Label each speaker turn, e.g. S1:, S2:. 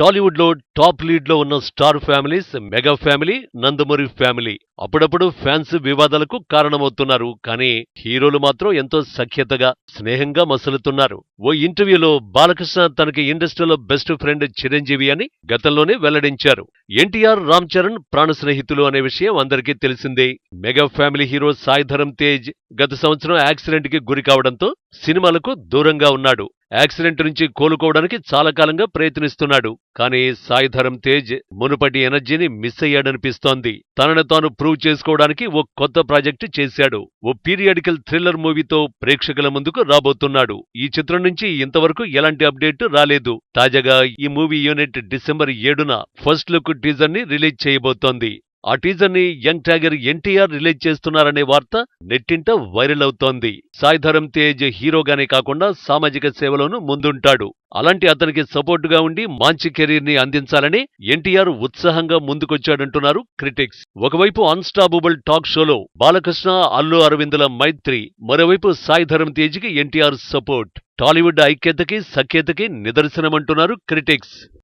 S1: టాలీవుడ్లో టాప్ లీడ్లో ఉన్న star families mega family Nandamuri family. అప్పుడప్పుడు ఫ్యాన్స్ వివాదాలకు కారణమవుతున్నారు కానీ హీరోలు మాత్రం ఎంతో సఖ్యతగా స్నేహంగా మసులుతున్నారు. ఓ ఇంటర్వ్యూలో బాలకృష్ణ తనకి ఇండస్ట్రీలో బెస్ట్ ఫ్రెండ్ చిరంజీవి అని గతంలోనే వెల్లడించారు. ఎన్టీఆర్ రామ్ చరణ్ ప్రాణ స్నేహితులు అనే విషయం అందరికీ తెలిసిందే. Mega family hero Sai Dharam Tej గత సంవత్సరం యాక్సిడెంట్కి గురి కావడంతో సినిమాలకు దూరంగా ఉన్నాడు. యాక్సిడెంట్ నుంచి కోలుకోవడానికి చాలా కాలంగా ప్రయత్నిస్తున్నాడు. కానీ సాయిధరం తేజ్ మునుపటి ఎనర్జీని మిస్ అయ్యాడనిపిస్తోంది. తనను తాను ప్రూవ్ చేసుకోవడానికి ఓ కొత్త ప్రాజెక్ట్ చేశాడు. ఓ పీరియాడికల్ థ్రిల్లర్ మూవీతో ప్రేక్షకుల ముందుకు రాబోతున్నాడు. ఈ చిత్రం నుంచి ఇంతవరకు ఎలాంటి అప్డేట్ రాలేదు. తాజాగా ఈ మూవీ యూనిట్ డిసెంబర్ ఏడున ఫస్ట్ లుక్ టీజర్ని రిలీజ్ చేయబోతోంది. ఆ టీజర్ని యంగ్ టైగర్ ఎన్టీఆర్ రిలీజ్ చేస్తున్నారనే వార్త నెట్టింట వైరల్ అవుతోంది. సాయిధరం తేజ్ హీరోగానే కాకుండా సామాజిక సేవలోనూ ముందుంటాడు. అలాంటి అతనికి సపోర్టుగా ఉండి మంచి కెరీర్ని అందించాలని ఎన్టీఆర్ ఉత్సాహంగా ముందుకొచ్చాడంటున్నారు క్రిటిక్స్. ఒకవైపు అన్స్టాబుబుల్ టాక్ షోలో బాలకృష్ణ అల్లు అరవిందుల మైత్రి మరోవైపు సాయి ధరమ్ ఎన్టీఆర్ సపోర్ట్. టాలీవుడ్ ఐక్యతకి సఖ్యతకి నిదర్శనమంటున్నారు క్రిటిక్స్.